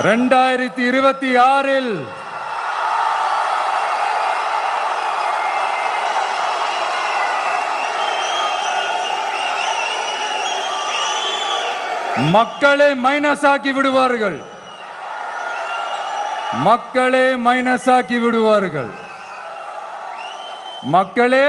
ரெண்டாயிரத்தி இருபத்தி ஆறில் மக்களை மைனஸ் ஆக்கி விடுவார்கள். மக்களே மைனஸ் ஆக்கி விடுவார்கள். மக்களே